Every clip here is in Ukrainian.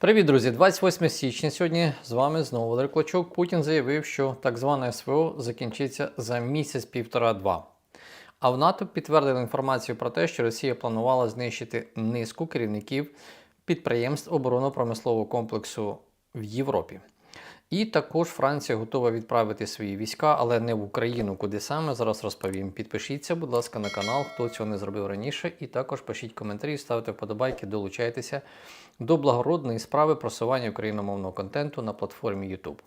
Привіт, друзі! 28 січня сьогодні з вами знову Валерій Клочок. Путін заявив, що так зване СВО закінчиться за місяць-півтора-два. А в НАТО підтвердили інформацію про те, що Росія планувала знищити низку керівників підприємств оборонно-промислового комплексу в Європі. І також Франція готова відправити свої війська, але не в Україну, куди саме зараз розповім. Підпишіться, будь ласка, на канал, хто цього не зробив раніше, і також пишіть коментарі, ставте вподобайки, долучайтеся до благородної справи просування україномовного контенту на платформі YouTube.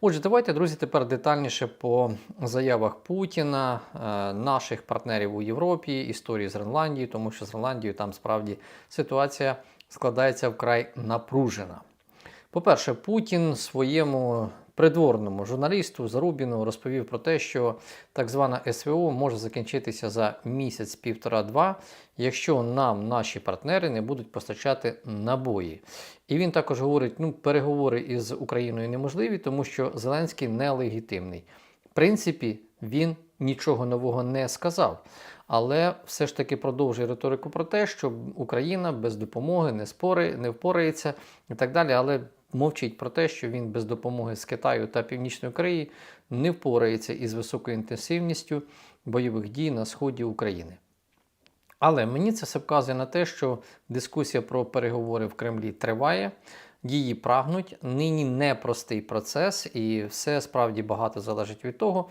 Отже, давайте, друзі, тепер детальніше по заявах Путіна, е, наших партнерів у Європі, історії з Гренландією, тому що з Гренландією там справді ситуація складається вкрай напружена. По-перше, Путін своєму придворному журналісту Зарубіну розповів про те, що так звана СВО може закінчитися за місяць-півтора-два, якщо нам наші партнери не будуть постачати набої. І він також говорить: ну, переговори із Україною неможливі, тому що Зеленський нелегітимний. В принципі, він нічого нового не сказав. Але все ж таки продовжує риторику про те, що Україна без допомоги не спори, не впорається і так далі. Але мовчить про те, що він без допомоги з Китаю та Північної Кореї не впорається із високою інтенсивністю бойових дій на сході України. Але мені це все вказує на те, що дискусія про переговори в Кремлі триває, її прагнуть. Нині непростий процес, і все справді багато залежить від того,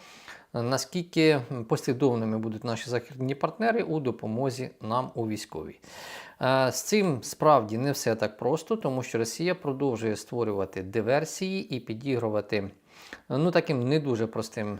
наскільки послідовними будуть наші західні партнери у допомозі нам у військовій. Е, З цим справді не все так просто, тому що Росія продовжує створювати диверсії і підігрувати ну, таким не дуже простим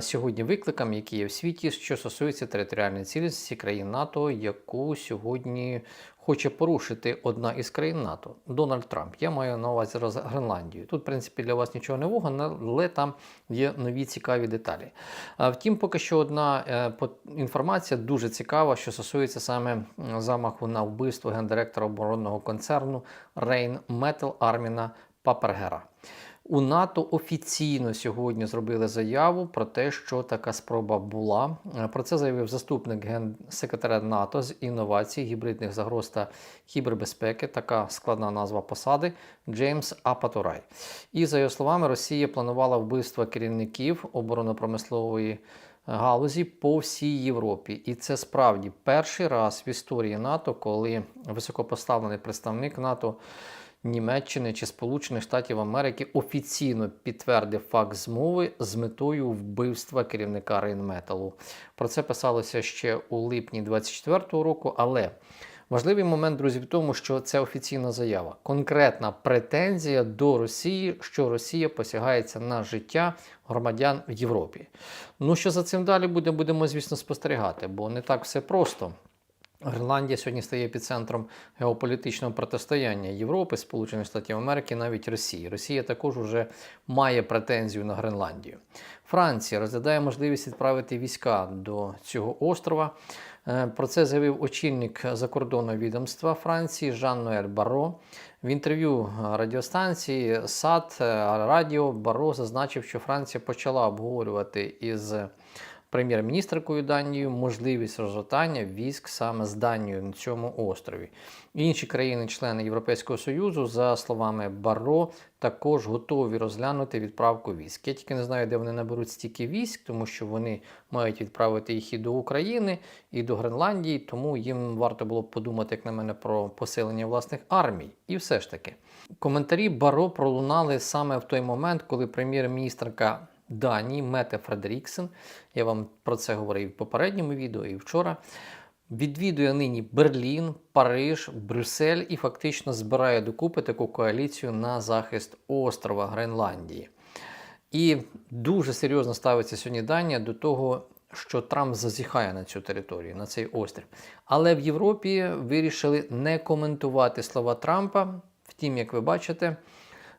сьогодні викликам, які є в світі, що стосується територіальної цілісності країн НАТО, яку сьогодні хоче порушити одна із країн НАТО Дональд Трамп. Я маю на увазі Гренландію. Тут, в принципі, для вас нічого нового, але там є нові цікаві деталі. Втім, поки що одна е, інформація дуже цікава, що стосується саме замаху на вбивство гендиректора оборонного концерну Рейн Метал Арміна Папергера. У НАТО офіційно сьогодні зробили заяву про те, що така спроба була. Е, Про це заявив заступник генсекретаря НАТО з інновацій, гібридних загроз та кібербезпеки, така складна назва посади Джеймс Апатурай. І за його словами, Росія планувала вбивство керівників оборонно-промислової галузі по всій Європі. І це справді перший раз в історії НАТО, коли високопоставлений представник НАТО. Німеччини чи Сполучених Штатів Америки офіційно підтвердив факт змови з метою вбивства керівника Рейнметалу. Про це писалося ще у липні 24-го року, але важливий момент, друзі, в тому, що це офіційна заява, конкретна претензія до Росії, що Росія посягається на життя громадян в Європі. Ну що за цим далі буде, будемо, звісно, спостерігати, бо не так все просто. Гренландія сьогодні стає епіцентром геополітичного протистояння Європи, Сполучених Штатів Америки, навіть Росії. Росія також вже має претензію на Гренландію. Франція розглядає можливість відправити війська до цього острова. Е, Про це заявив очільник закордонного відомства Франції Жан-Ноель Барро. В інтерв'ю радіостанції САД е, Радіо Барро зазначив, що Франція почала обговорювати із прем'єр-міністркою Данією можливість розгортання військ саме з Данією на цьому острові. Інші країни-члени Європейського Союзу, за словами Барро, також готові розглянути відправку військ. Я тільки не знаю, де вони наберуть стільки військ, тому що вони мають відправити їх і до України, і до Гренландії, тому їм варто було б подумати, як на мене, про посилення власних армій. І все ж таки, коментарі Баро пролунали саме в той момент, коли прем'єр-міністрка Данії Мете Фредеріксен, я вам про це говорив в попередньому відео, і вчора. Відвідує нині Берлін, Париж, Брюссель і фактично збирає докупи таку коаліцію на захист острова Гренландії. І дуже серйозно ставиться сьогодні Данія до того, що Трамп зазіхає на цю територію, на цей острів. Але в Європі вирішили не коментувати слова Трампа. Втім, як ви бачите,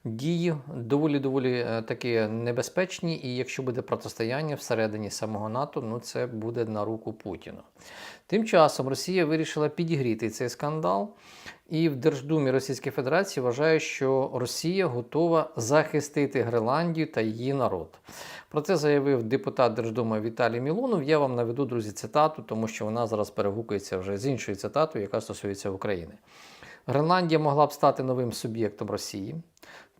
дії доволі доволі е, такі небезпечні, і якщо буде протистояння всередині самого НАТО, ну це буде на руку Путіну. Тим часом Росія вирішила підігріти цей скандал, і в Держдумі Російської Федерації вважають, що Росія готова захистити Гренландію та її народ. Про це заявив депутат Держдуми Віталій Мілонов. Я вам наведу, друзі, цитату, тому що вона зараз перегукується вже з іншою цитатою, яка стосується України. Гренландія могла б стати новим суб'єктом Росії.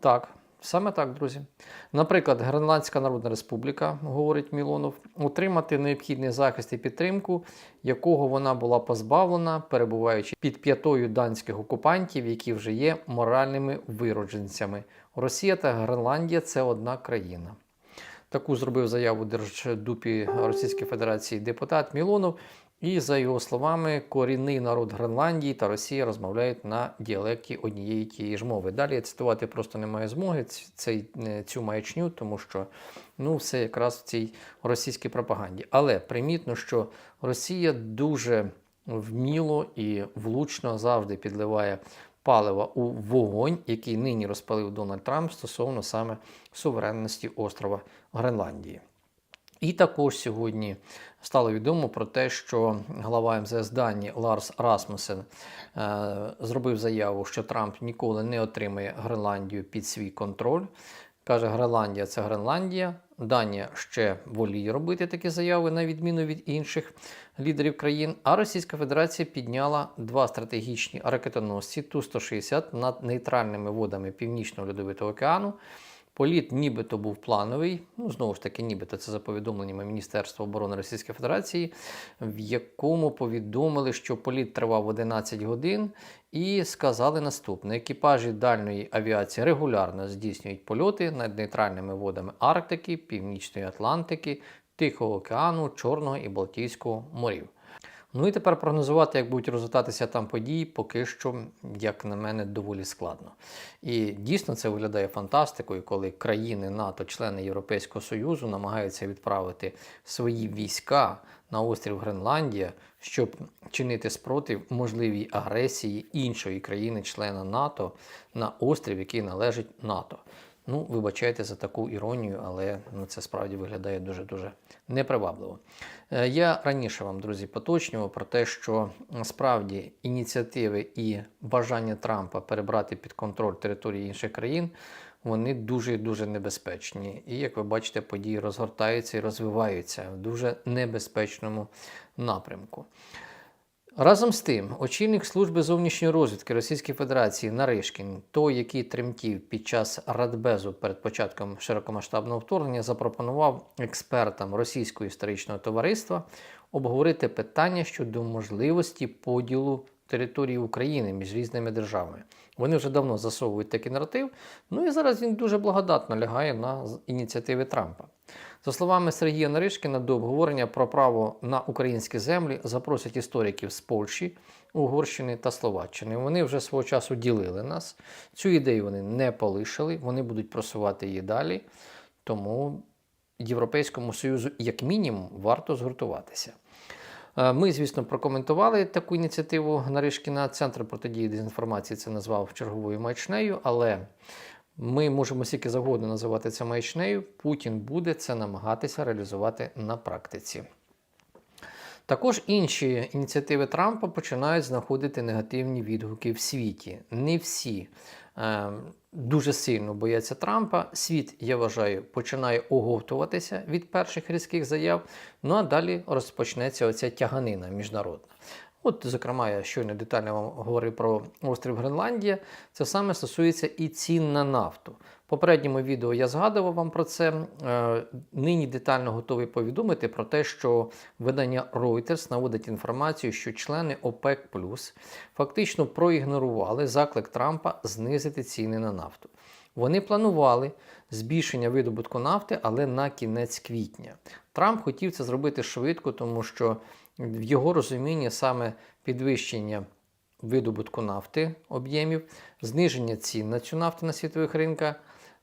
Так, саме так, друзі. Наприклад, Гренландська Народна Республіка, говорить Мілонов, отримати необхідний захист і підтримку, якого вона була позбавлена, перебуваючи під п'ятою данських окупантів, які вже є моральними виродженцями. Росія та Гренландія це одна країна. Таку зробив заяву Держдупі Російської Федерації депутат Мілонов. І за його словами, корінний народ Гренландії та Росія розмовляють на діалекті однієї тієї ж мови. Далі я цитувати просто немає змоги цей, цю маячню, тому що ну, все якраз в цій російській пропаганді. Але примітно, що Росія дуже вміло і влучно завжди підливає палива у вогонь, який нині розпалив Дональд Трамп стосовно саме суверенності острова Гренландії. І також сьогодні стало відомо про те, що глава МЗС Дані Ларс Расмусен е, зробив заяву, що Трамп ніколи не отримає Гренландію під свій контроль. Каже, Гренландія це Гренландія. Данія ще воліє робити такі заяви, на відміну від інших лідерів країн. А Російська Федерація підняла два стратегічні ракетоносці Ту-160 над нейтральними водами Північного Льодовитого океану. Політ нібито був плановий, ну знову ж таки, нібито це за повідомленнями Міністерства оборони Російської Федерації, в якому повідомили, що політ тривав 11 годин, і сказали наступне: екіпажі дальньої авіації регулярно здійснюють польоти над нейтральними водами Арктики, Північної Атлантики, Тихого океану, Чорного і Балтійського морів. Ну і тепер прогнозувати, як будуть розвиватися там події, поки що, як на мене, доволі складно. І дійсно це виглядає фантастикою, коли країни НАТО, члени Європейського Союзу, намагаються відправити свої війська на острів Гренландія, щоб чинити спротив можливій агресії іншої країни-члена НАТО на острів, який належить НАТО. Ну, вибачайте за таку іронію, але ну, це справді виглядає дуже-дуже непривабливо. Е, я раніше вам, друзі, поточнював про те, що справді ініціативи і бажання Трампа перебрати під контроль території інших країн, вони дуже дуже небезпечні. І як ви бачите, події розгортаються і розвиваються в дуже небезпечному напрямку. Разом з тим, очільник служби зовнішньої розвідки Російської Федерації Наришкін, той, який тремтів під час радбезу перед початком широкомасштабного вторгнення, запропонував експертам російського історичного товариства обговорити питання щодо можливості поділу території України між різними державами. Вони вже давно засовують такий наратив. Ну і зараз він дуже благодатно лягає на ініціативи Трампа. За словами Сергія Наришкіна, до обговорення про право на українські землі запросять істориків з Польщі, Угорщини та Словаччини. Вони вже свого часу ділили нас. Цю ідею вони не полишили, вони будуть просувати її далі. Тому Європейському Союзу, як мінімум, варто згуртуватися. Е, ми, звісно, прокоментували таку ініціативу Наришкіна. Центр протидії дезінформації це назвав черговою маячнею, але ми можемо скільки завгодно називати це маячнею. Путін буде це намагатися реалізувати на практиці. Також інші ініціативи Трампа починають знаходити негативні відгуки в світі. Не всі дуже сильно бояться Трампа. Світ, я вважаю, починає оговтуватися від перших різких заяв. Ну а далі розпочнеться оця тяганина міжнародна. От, зокрема, я щойно детально вам говорив про острів Гренландія. Це саме стосується і цін на нафту. Попередньому відео я згадував вам про це. Е, нині детально готовий повідомити про те, що видання Reuters наводить інформацію, що члени ОПЕК фактично проігнорували заклик Трампа знизити ціни на нафту. Вони планували збільшення видобутку нафти, але на кінець квітня. Трамп хотів це зробити швидко, тому що в його розумінні саме підвищення видобутку нафти об'ємів, зниження цін на цю нафту на світових ринках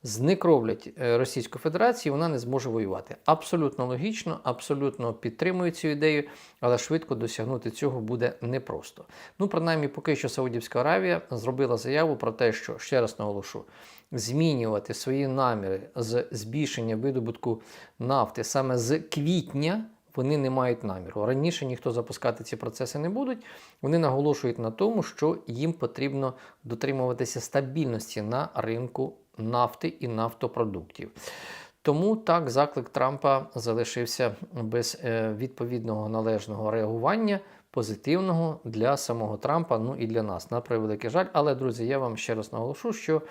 зникровлять е, Російську Федерацію, вона не зможе воювати. Абсолютно логічно, абсолютно підтримую цю ідею, але швидко досягнути цього буде непросто. Ну, принаймні, поки що Саудівська Аравія зробила заяву про те, що ще раз наголошу. Змінювати свої наміри з збільшення видобутку нафти саме з квітня вони не мають наміру. Раніше ніхто запускати ці процеси не будуть. Вони наголошують на тому, що їм потрібно дотримуватися стабільності на ринку нафти і нафтопродуктів. Тому так заклик Трампа залишився без е, відповідного належного реагування. позитивного для самого Трампа, ну і для нас, на превеликий жаль. Але, друзі, я вам ще раз наголошу, що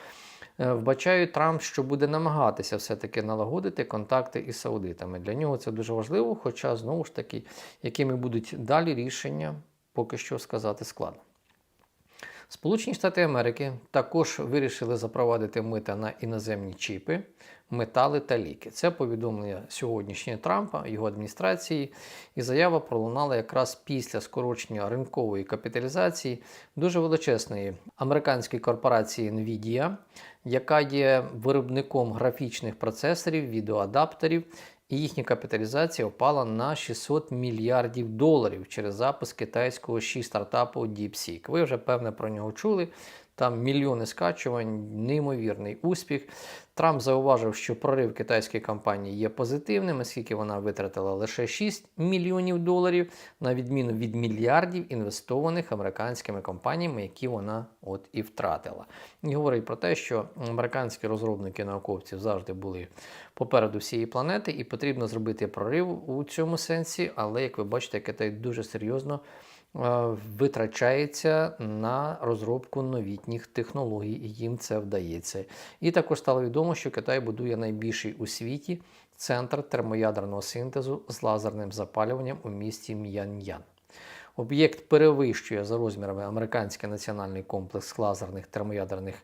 е, вбачаю Трамп, що буде намагатися все-таки налагодити контакти із саудитами. Для нього це дуже важливо, хоча, знову ж таки, якими будуть далі рішення, поки що сказати складно. Сполучені Штати Америки також вирішили запровадити мита на іноземні чіпи, метали та ліки. Це повідомлення сьогоднішнє Трампа, його адміністрації, і заява пролунала якраз після скорочення ринкової капіталізації дуже величезної американської корпорації Nvidia, яка є виробником графічних процесорів, відеоадаптерів. І їхня капіталізація впала на 600 мільярдів доларів через запуск китайського ші стартапу DeepSeek. Ви вже певне про нього чули. Там мільйони скачувань, неймовірний успіх. Трамп зауважив, що прорив китайської компанії є позитивним, оскільки вона витратила лише 6 мільйонів доларів, на відміну від мільярдів інвестованих американськими компаніями, які вона от і втратила. І говорить про те, що американські розробники науковці завжди були попереду всієї планети, і потрібно зробити прорив у цьому сенсі. Але як ви бачите, Китай дуже серйозно. Е, Витрачається на розробку новітніх технологій, і їм це вдається. І також стало відомо, що Китай будує найбільший у світі центр термоядерного синтезу з лазерним запалюванням у місті М'ян'ян. Об'єкт перевищує за розмірами американський національний комплекс лазерних термоядерних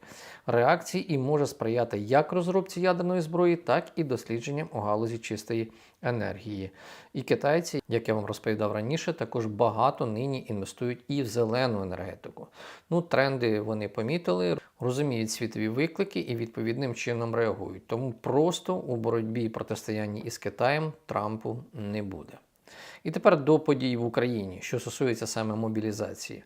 реакцій і може сприяти як розробці ядерної зброї, так і дослідженням у галузі чистої енергії. І китайці, як я вам розповідав раніше, також багато нині інвестують і в зелену енергетику. Ну, тренди вони помітили, розуміють світові виклики і відповідним чином реагують. Тому просто у боротьбі і протистоянні із Китаєм Трампу не буде. І тепер до подій в Україні, що стосується саме мобілізації.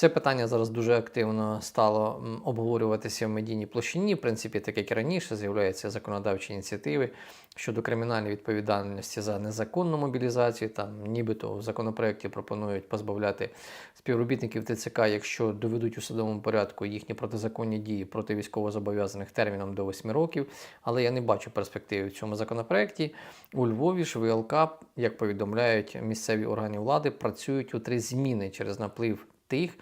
Це питання зараз дуже активно стало обговорюватися в медійній площині. В принципі, так як і раніше, з'являються законодавчі ініціативи щодо кримінальної відповідальності за незаконну мобілізацію. Там нібито в законопроекті пропонують позбавляти співробітників ТЦК, якщо доведуть у судовому порядку їхні протизаконні дії проти військовозобов'язаних терміном до 8 років. Але я не бачу перспективи в цьому законопроекті. У Львові ж ВЛК, як повідомляють місцеві органи влади, працюють у три зміни через наплив тих,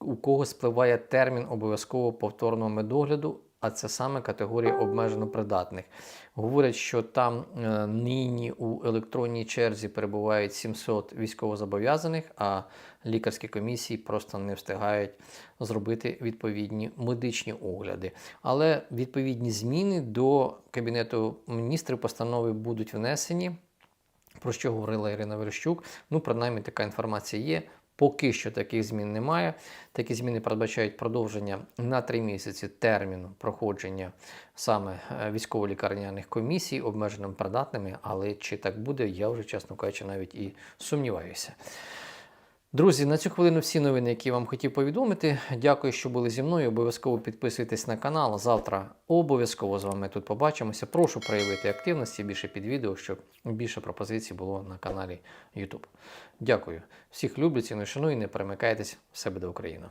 у кого спливає термін обов'язкового повторного медогляду, а це саме категорія обмежено придатних. Говорять, що там е, нині у електронній черзі перебувають 700 військовозобов'язаних, а лікарські комісії просто не встигають зробити відповідні медичні огляди. Але відповідні зміни до Кабінету міністрів постанови будуть внесені. Про що говорила Ірина Верещук. Ну, принаймні, така інформація є. Поки що таких змін немає. Такі зміни передбачають продовження на три місяці терміну проходження саме е, військово-лікарняних комісій, обмеженим придатними. Але чи так буде, я вже, чесно кажучи, навіть і сумніваюся. Друзі, на цю хвилину всі новини, які я вам хотів повідомити. Дякую, що були зі мною. Обов'язково підписуйтесь на канал. Завтра обов'язково з вами тут побачимося. Прошу проявити активності більше під відео, щоб більше пропозицій було на каналі YouTube. Дякую. Всіх люблю, ціную, шаную, не перемикайтесь. Все буде Україна!